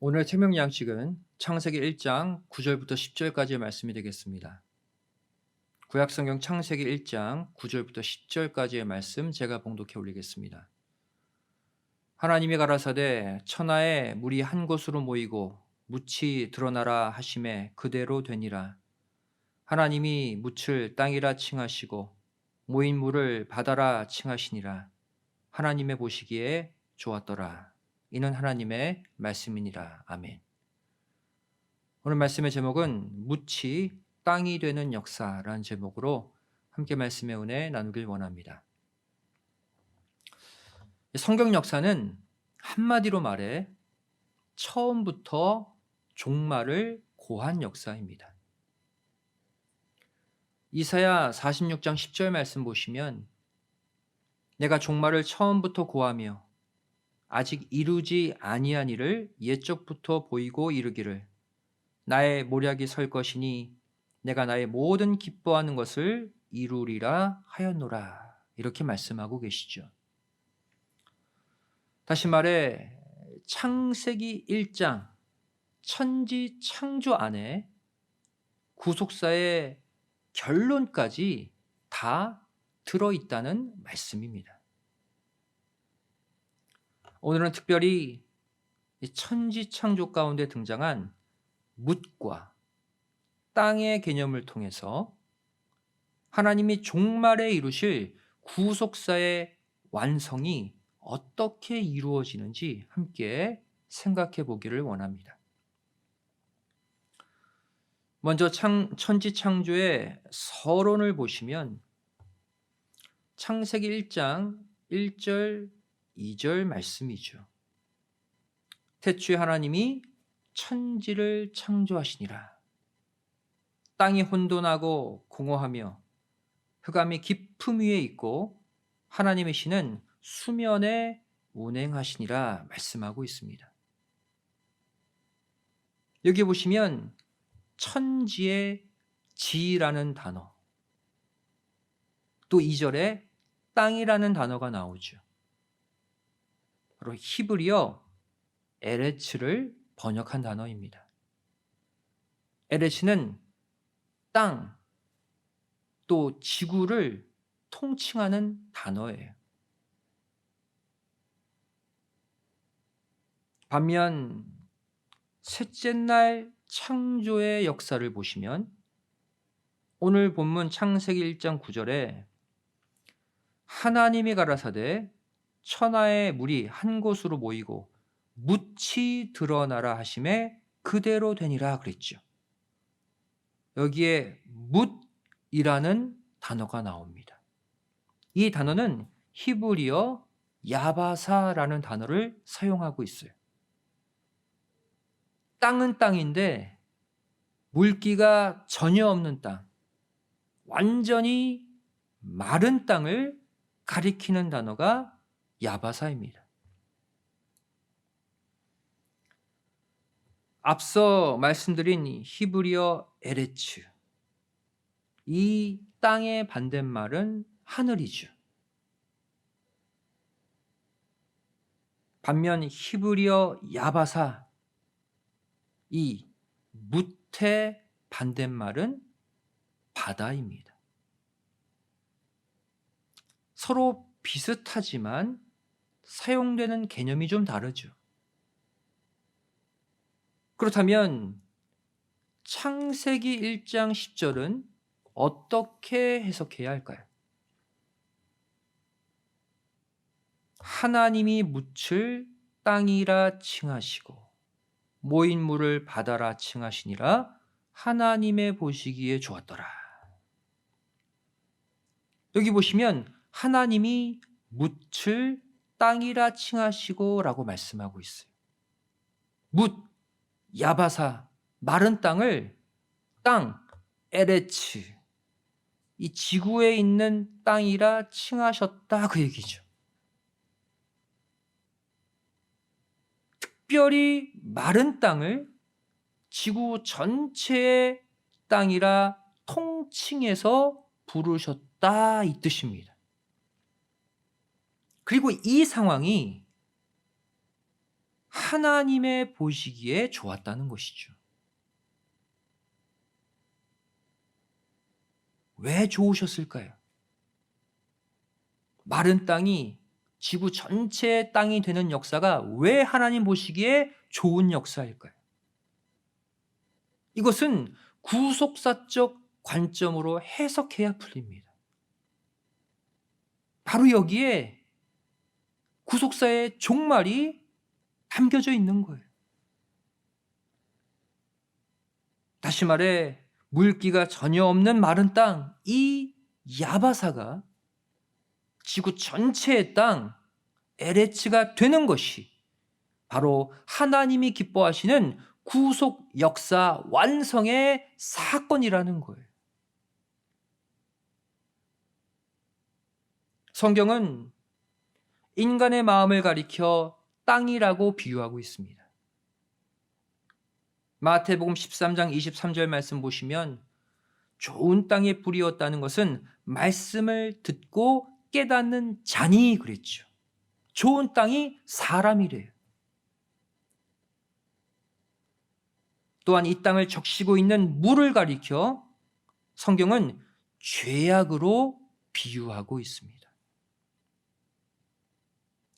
오늘 생명 양식은 창세기 1장 9절부터 10절까지의 말씀이 되겠습니다. 구약 성경 창세기 1장 9절부터 10절까지의 말씀 제가 봉독해 올리겠습니다. 하나님이 가라사대 천하에 물이 한 곳으로 모이고 묻이 드러나라 하심에 그대로 되니라. 하나님이 묻을 땅이라 칭하시고 모인 물을 바다라 칭하시니라. 하나님의 보시기에 좋았더라. 이는 하나님의 말씀이니라. 아멘. 오늘 말씀의 제목은 묻이 땅이 되는 역사라는 제목으로 함께 말씀의 은혜 나누길 원합니다. 성경 역사는 한마디로 말해 처음부터 종말을 고한 역사입니다. 이사야 46장 10절 말씀 보시면 내가 종말을 처음부터 고하며 아직 이루지 아니한 일을 옛적부터 보이고 이르기를 나의 모략이 설 것이니 내가 나의 모든 기뻐하는 것을 이루리라 하였노라 이렇게 말씀하고 계시죠. 다시 말해 창세기 1장 천지 창조 안에 구속사의 결론까지 다 들어 있다는 말씀입니다. 오늘은 특별히 천지 창조 가운데 등장한 묻과 땅의 개념을 통해서 하나님이 종말에 이루실 구속사의 완성이 어떻게 이루어지는지 함께 생각해 보기를 원합니다. 먼저 창, 천지 창조의 서론을 보시면 창세기 1장 1절 2절 말씀이죠. 태초에 하나님이 천지를 창조하시니라. 땅이 혼돈하고 공허하며 흑암이 깊음 위에 있고 하나님의 신은 수면에 운행하시니라 말씀하고 있습니다. 여기 보시면 천지의 지라는 단어 또 2절에 땅이라는 단어가 나오죠. 바로 히브리어 에레츠를 번역한 단어입니다. 에레츠는 땅, 또 지구를 통칭하는 단어예요. 반면 셋째 날 창조의 역사를 보시면 오늘 본문 창세기 1장 9절에 하나님이 가라사대 천하의 물이 한 곳으로 모이고 묻이 드러나라 하심에 그대로 되니라 그랬죠. 여기에 묻이라는 단어가 나옵니다. 이 단어는 히브리어 야바사라는 단어를 사용하고 있어요. 땅은 땅인데 물기가 전혀 없는 땅, 완전히 마른 땅을 가리키는 단어가 야바사입니다. 앞서 말씀드린 히브리어 에레츠 이 땅의 반대말은 하늘이죠. 반면 히브리어 야바사 이 무태 반대말은 바다입니다. 서로 비슷하지만 사용되는 개념이 좀 다르죠. 그렇다면 창세기 1장 10절은 어떻게 해석해야 할까요? 하나님이 묻을 땅이라 칭하시고 모인 물을 바다라 칭하시니라 하나님의 보시기에 좋았더라. 여기 보시면 하나님이 묻을 땅이라 칭하시고라고 말씀하고 있어요. 묻, 야바사, 마른 땅을 땅, 에레츠, 이 지구에 있는 땅이라 칭하셨다 그 얘기죠. 특별히 마른 땅을 지구 전체의 땅이라 통칭해서 부르셨다 이 뜻입니다. 그리고 이 상황이 하나님의 보시기에 좋았다는 것이죠. 왜 좋으셨을까요? 마른 땅이 지구 전체의 땅이 되는 역사가 왜 하나님 보시기에 좋은 역사일까요? 이것은 구속사적 관점으로 해석해야 풀립니다. 바로 여기에 구속사의 종말이 담겨져 있는 거예요. 다시 말해 물기가 전혀 없는 마른 땅, 이 야바사가 지구 전체의 땅, 에레츠가 되는 것이 바로 하나님이 기뻐하시는 구속 역사 완성의 사건이라는 거예요. 성경은 인간의 마음을 가리켜 땅이라고 비유하고 있습니다. 마태복음 13장 23절 말씀 보시면 좋은 땅에 뿌리었다는 것은 말씀을 듣고 깨닫는 잔이 그랬죠. 좋은 땅이 사람이래요. 또한 이 땅을 적시고 있는 물을 가리켜 성경은 죄악으로 비유하고 있습니다.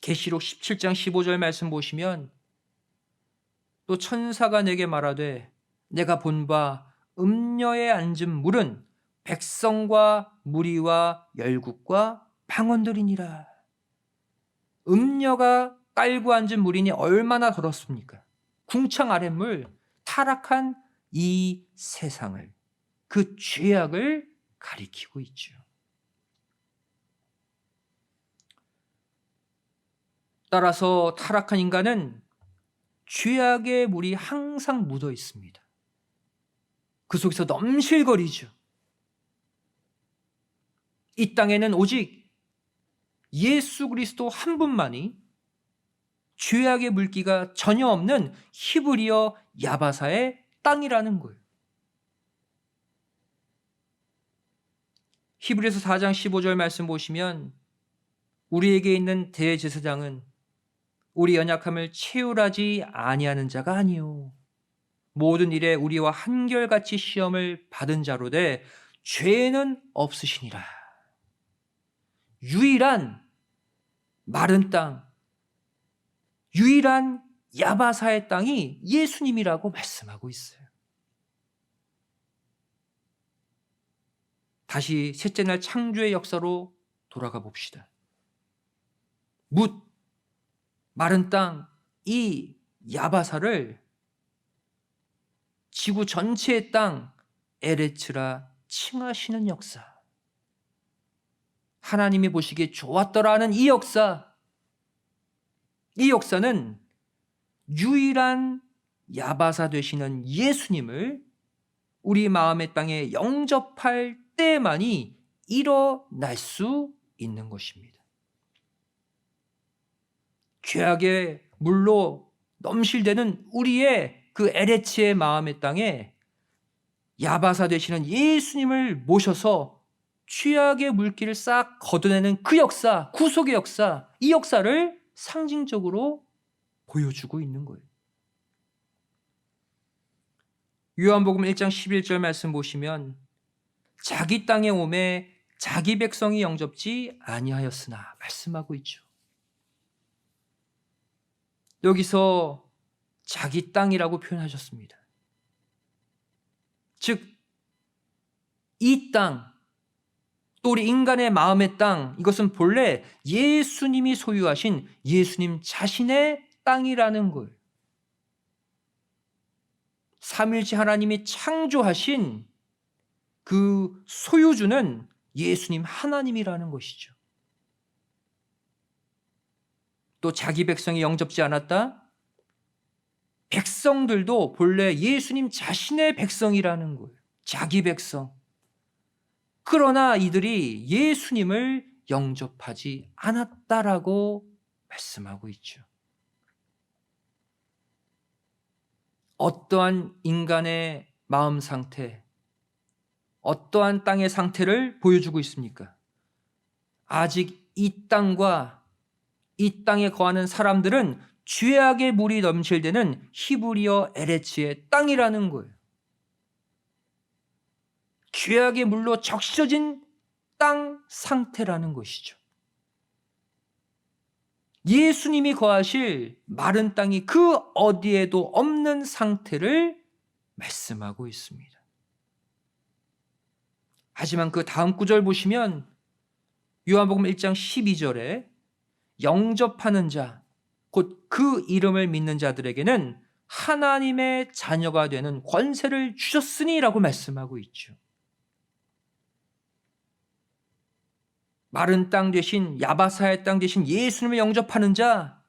계시록 17장 15절 말씀 보시면 또 천사가 내게 말하되 내가 본 바 음녀에 앉은 물은 백성과 무리와 열국과 방언들이니라. 음녀가 깔고 앉은 물이니 얼마나 더럽습니까? 궁창 아랫물 타락한 이 세상을 그 죄악을 가리키고 있죠. 따라서 타락한 인간은 죄악의 물이 항상 묻어 있습니다. 그 속에서 넘실거리죠. 이 땅에는 오직 예수 그리스도 한 분만이 죄악의 물기가 전혀 없는 히브리어 야바사의 땅이라는 거예요. 히브리서 4장 15절 말씀 보시면 우리에게 있는 대제사장은 우리 연약함을 채울하지 아니하는 자가 아니요 모든 일에 우리와 한결같이 시험을 받은 자로 돼 죄는 없으시니라. 유일한 마른 땅, 유일한 야바사의 땅이 예수님이라고 말씀하고 있어요. 다시 셋째 날 창조의 역사로 돌아가 봅시다. 묻, 마른 땅, 이 야바사를 지구 전체의 땅, 에레츠라 칭하시는 역사. 하나님이 보시기에 좋았더라는 이 역사. 이 역사는 유일한 야바사 되시는 예수님을 우리 마음의 땅에 영접할 때만이 일어날 수 있는 것입니다. 죄악의 물로 넘실대는 우리의 그 에레치의 마음의 땅에 야바사 되시는 예수님을 모셔서 죄악의 물기를 싹 걷어내는 그 역사, 구속의 역사, 이 역사를 상징적으로 보여주고 있는 거예요. 요한복음 1장 11절 말씀 보시면 자기 땅에 오매 자기 백성이 영접지 아니하였으나 말씀하고 있죠. 여기서 자기 땅이라고 표현하셨습니다. 즉, 이 땅, 또 우리 인간의 마음의 땅, 이것은 본래 예수님이 소유하신 예수님 자신의 땅이라는 거예요. 삼일째 하나님이 창조하신 그 소유주는 예수님 하나님이라는 것이죠. 또 자기 백성이 영접지 않았다? 백성들도 본래 예수님 자신의 백성이라는 거예요. 자기 백성. 그러나 이들이 예수님을 영접하지 않았다라고 말씀하고 있죠. 어떠한 인간의 마음 상태, 어떠한 땅의 상태를 보여주고 있습니까? 아직 이 땅과 이 땅에 거하는 사람들은 죄악의 물이 넘칠되는 히브리어 에레츠의 땅이라는 거예요. 죄악의 물로 적셔진 땅 상태라는 것이죠. 예수님이 거하실 마른 땅이 그 어디에도 없는 상태를 말씀하고 있습니다. 하지만 그 다음 구절 보시면 요한복음 1장 12절에 영접하는 자, 곧 그 이름을 믿는 자들에게는 하나님의 자녀가 되는 권세를 주셨으니라고 말씀하고 있죠. 마른 땅 대신 야바사의 땅 대신 예수님을 영접하는 자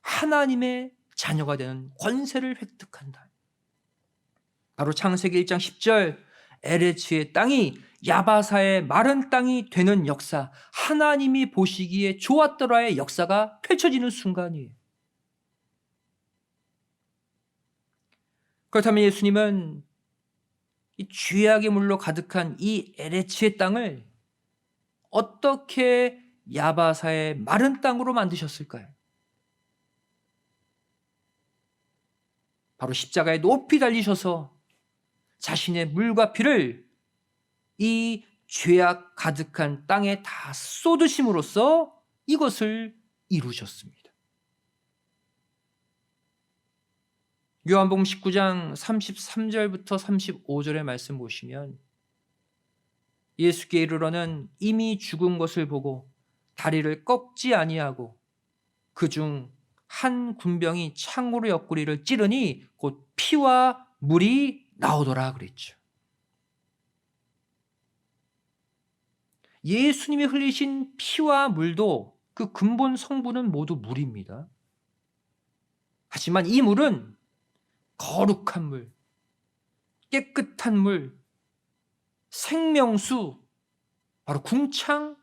하나님의 자녀가 되는 권세를 획득한다. 바로 창세기 1장 10절 에레츠의 땅이 야바사의 마른 땅이 되는 역사, 하나님이 보시기에 좋았더라의 역사가 펼쳐지는 순간이에요. 그렇다면 예수님은 이 죄악의 물로 가득한 이 에레츠의 땅을 어떻게 야바사의 마른 땅으로 만드셨을까요? 바로 십자가에 높이 달리셔서 자신의 물과 피를 이 죄악 가득한 땅에 다 쏟으심으로써 이것을 이루셨습니다. 요한복음 19장 33절부터 35절의 말씀 보시면 예수께 이르러는 이미 죽은 것을 보고 다리를 꺾지 아니하고 그 중 한 군병이 창으로 옆구리를 찌르니 곧 피와 물이 나오더라 그랬죠. 예수님이 흘리신 피와 물도 그 근본 성분은 모두 물입니다. 하지만 이 물은 거룩한 물, 깨끗한 물, 생명수, 바로 궁창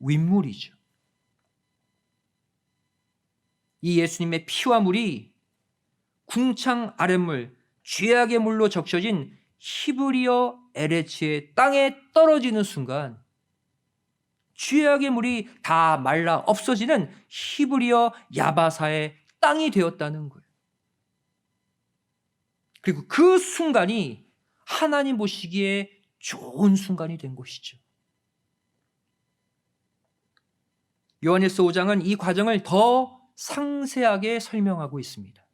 윗물이죠. 이 예수님의 피와 물이 궁창 아랫물, 죄악의 물로 적셔진 히브리어 에레츠의 땅에 떨어지는 순간 죄악의 물이 다 말라 없어지는 히브리어 야바사의 땅이 되었다는 거예요. 그리고 그 순간이 하나님 보시기에 좋은 순간이 된 것이죠. 요한일서 5장은 이 과정을 더 상세하게 설명하고 있습니다.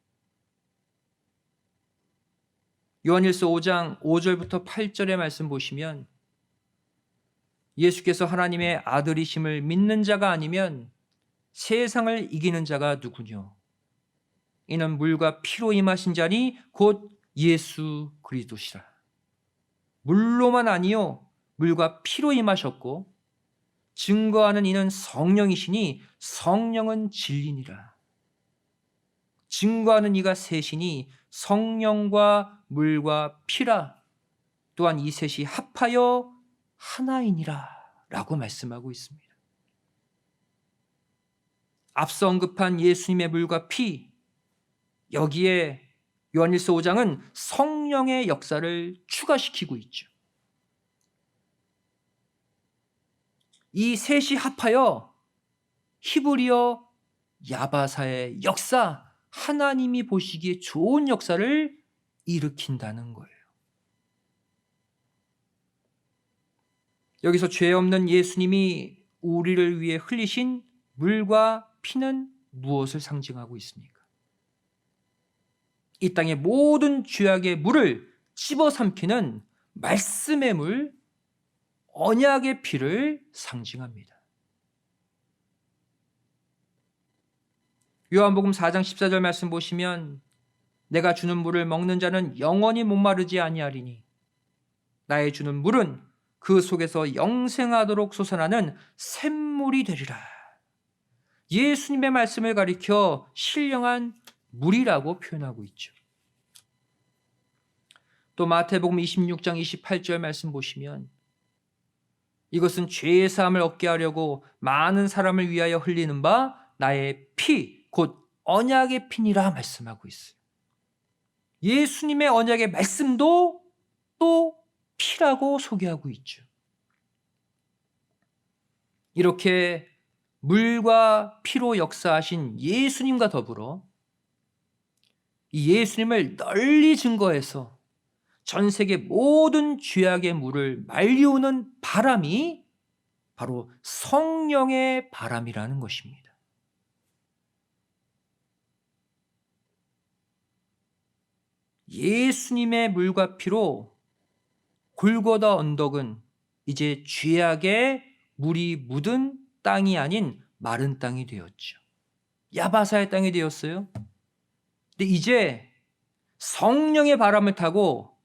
요한일서 5장 5절부터 8절의 말씀 보시면 예수께서 하나님의 아들이심을 믿는 자가 아니면 세상을 이기는 자가 누구뇨? 이는 물과 피로 임하신 자니 곧 예수 그리스도시라. 물로만 아니요 물과 피로 임하셨고 증거하는 이는 성령이시니 성령은 진리니라. 증거하는 이가 셋이니 성령과 물과 피라. 또한 이 셋이 합하여 하나이니라. 라고 말씀하고 있습니다. 앞서 언급한 예수님의 물과 피, 여기에 요한일서 5장은 성령의 역사를 추가시키고 있죠. 이 셋이 합하여 히브리어 야바사의 역사, 하나님이 보시기에 좋은 역사를 일으킨다는 거예요. 여기서 죄 없는 예수님이 우리를 위해 흘리신 물과 피는 무엇을 상징하고 있습니까? 이 땅의 모든 죄악의 물을 집어삼키는 말씀의 물, 언약의 피를 상징합니다. 요한복음 4장 14절 말씀 보시면 내가 주는 물을 먹는 자는 영원히 목마르지 아니하리니 나의 주는 물은 그 속에서 영생하도록 솟아나는 샘물이 되리라. 예수님의 말씀을 가리켜 신령한 물이라고 표현하고 있죠. 또 마태복음 26장 28절 말씀 보시면 이것은 죄의 사함을 얻게 하려고 많은 사람을 위하여 흘리는 바 나의 피, 곧 언약의 피니라 말씀하고 있어요. 예수님의 언약의 말씀도 또 피라고 소개하고 있죠. 이렇게 물과 피로 역사하신 예수님과 더불어 이 예수님을 널리 증거해서 전 세계 모든 죄악의 물을 말리우는 바람이 바로 성령의 바람이라는 것입니다. 예수님의 물과 피로 골고다 언덕은 이제 죄악의 물이 묻은 땅이 아닌 마른 땅이 되었죠. 야바사의 땅이 되었어요. 근데 이제 성령의 바람을 타고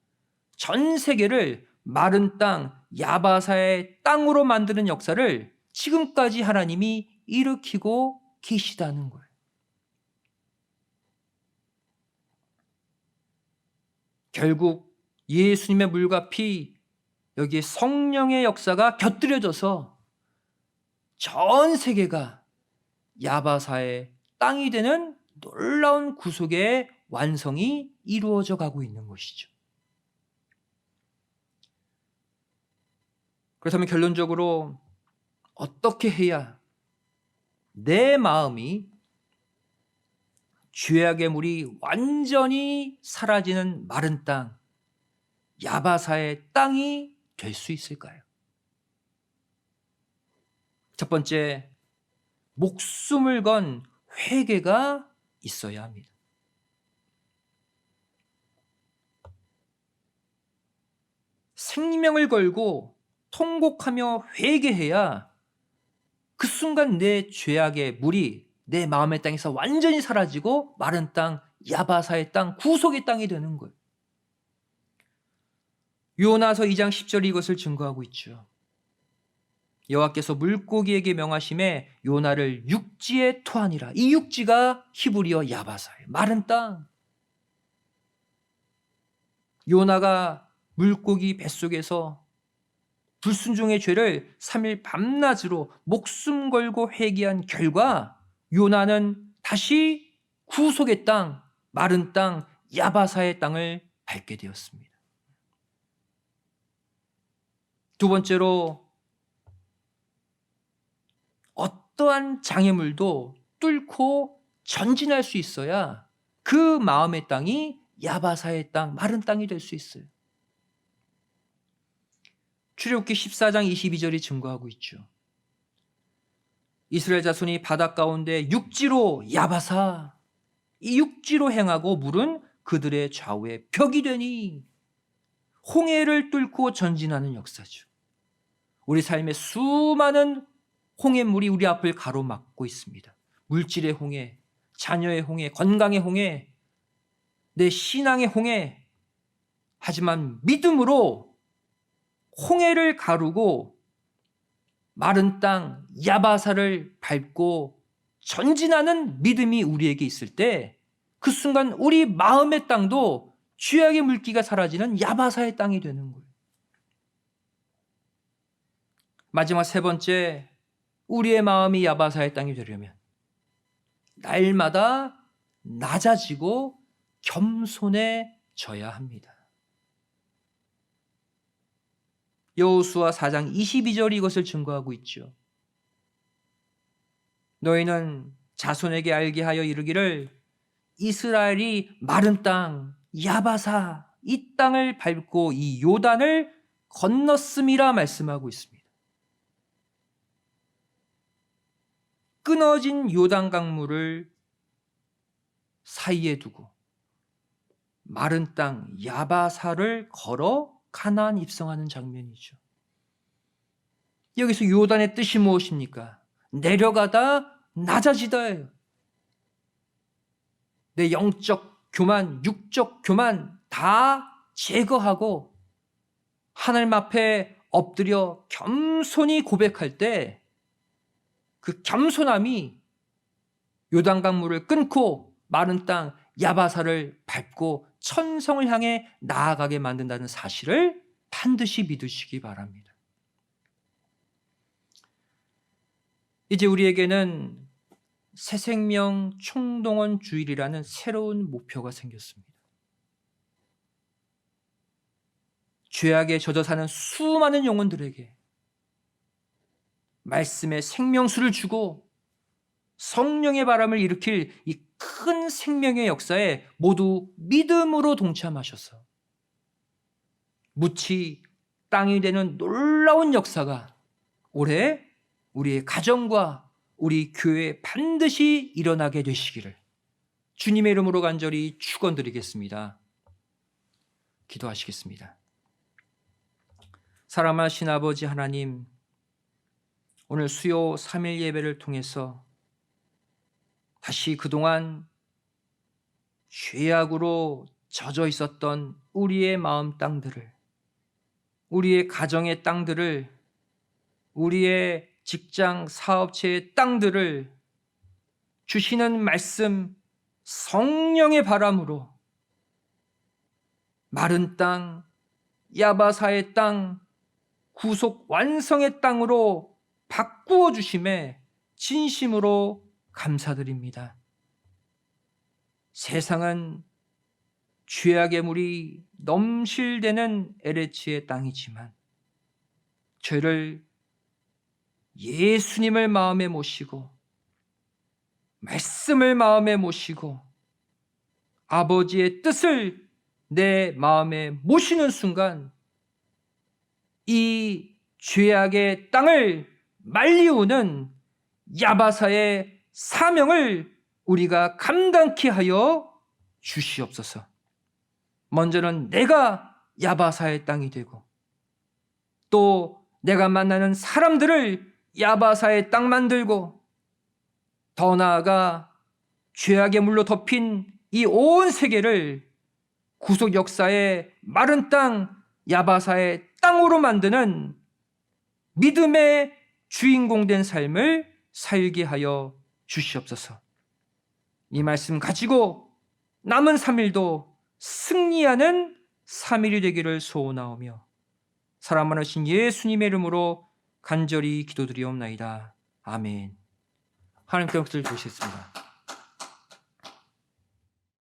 전 세계를 마른 땅, 야바사의 땅으로 만드는 역사를 지금까지 하나님이 일으키고 계시다는 거예요. 결국 예수님의 물과 피, 여기에 성령의 역사가 곁들여져서 전 세계가 야바사의 땅이 되는 놀라운 구속의 완성이 이루어져 가고 있는 것이죠. 그렇다면 결론적으로 어떻게 해야 내 마음이 죄악의 물이 완전히 사라지는 마른 땅, 야바사의 땅이 될 수 있을까요? 첫 번째, 목숨을 건 회개가 있어야 합니다. 생명을 걸고 통곡하며 회개해야 그 순간 내 죄악의 물이 내 마음의 땅에서 완전히 사라지고 마른 땅, 야바사의 땅, 구속의 땅이 되는 거예요. 요나서 2장 10절이 이것을 증거하고 있죠. 여호와께서 물고기에게 명하심에 요나를 육지에 토하니라. 이 육지가 히브리어 야바사예요. 마른 땅. 요나가 물고기 뱃속에서 불순종의 죄를 3일 밤낮으로 목숨 걸고 회개한 결과 요나는 다시 구속의 땅, 마른 땅, 야바사의 땅을 밟게 되었습니다. 두 번째로 어떠한 장애물도 뚫고 전진할 수 있어야 그 마음의 땅이 야바사의 땅, 마른 땅이 될 수 있어요. 출애굽기 14장 22절이 증거하고 있죠. 이스라엘 자손이 바다 가운데 육지로 야바사 이 육지로 행하고 물은 그들의 좌우에 벽이 되니 홍해를 뚫고 전진하는 역사죠. 우리 삶에 수많은 홍해물이 우리 앞을 가로막고 있습니다. 물질의 홍해, 자녀의 홍해, 건강의 홍해, 내 신앙의 홍해. 하지만 믿음으로 홍해를 가르고 마른 땅 야바사를 밟고 전진하는 믿음이 우리에게 있을 때 그 순간 우리 마음의 땅도 죄악의 물기가 사라지는 야바사의 땅이 되는 거예요. 마지막 세 번째 우리의 마음이 야바사의 땅이 되려면 날마다 낮아지고 겸손해져야 합니다. 여호수아 4장 22절이 이것을 증거하고 있죠. 너희는 자손에게 알게 하여 이르기를 이스라엘이 마른 땅 야바사 이 땅을 밟고 이 요단을 건넜음이라 말씀하고 있습니다. 끊어진 요단 강물을 사이에 두고 마른 땅 야바사를 걸어 가나안 입성하는 장면이죠. 여기서 요단의 뜻이 무엇입니까? 내려가다 낮아지다예요. 내 영적 교만, 육적 교만 다 제거하고 하나님 앞에 엎드려 겸손히 고백할 때 그 겸손함이 요단강물을 끊고 마른 땅 야바사를 밟고 천성을 향해 나아가게 만든다는 사실을 반드시 믿으시기 바랍니다. 이제 우리에게는 새 생명 총동원 주일이라는 새로운 목표가 생겼습니다. 죄악에 젖어 사는 수많은 영혼들에게 말씀의 생명수를 주고 성령의 바람을 일으킬 이 큰 생명의 역사에 모두 믿음으로 동참하셔서 묻히 땅이 되는 놀라운 역사가 올해 우리의 가정과 우리 교회에 반드시 일어나게 되시기를 주님의 이름으로 간절히 축원드리겠습니다. 기도하시겠습니다. 사랑하신 아버지 하나님, 오늘 수요 3일 예배를 통해서 다시 그동안 죄악으로 젖어 있었던 우리의 마음 땅들을, 우리의 가정의 땅들을, 우리의 직장 사업체의 땅들을 주시는 말씀 성령의 바람으로 마른 땅, 야바사의 땅, 구속 완성의 땅으로 바꾸어 주심에 진심으로 감사드립니다. 세상은 죄악의 물이 넘실대는 에레치의 땅이지만 죄를 예수님을 마음에 모시고 말씀을 마음에 모시고 아버지의 뜻을 내 마음에 모시는 순간 이 죄악의 땅을 말리우는 야바사의 사명을 우리가 감당케 하여 주시옵소서. 먼저는 내가 야바사의 땅이 되고 또 내가 만나는 사람들을 야바사의 땅 만들고 더 나아가 죄악의 물로 덮인 이 온 세계를 구속 역사의 마른 땅 야바사의 땅으로 만드는 믿음의 주인공 된 삶을 살게 하여 주시옵소서. 이 말씀 가지고 남은 3일도 승리하는 3일이 되기를 소원하오며 사람 많으신 예수님의 이름으로 간절히 기도드리옵나이다. 아멘. 하나님께 영광을 드리겠습니다.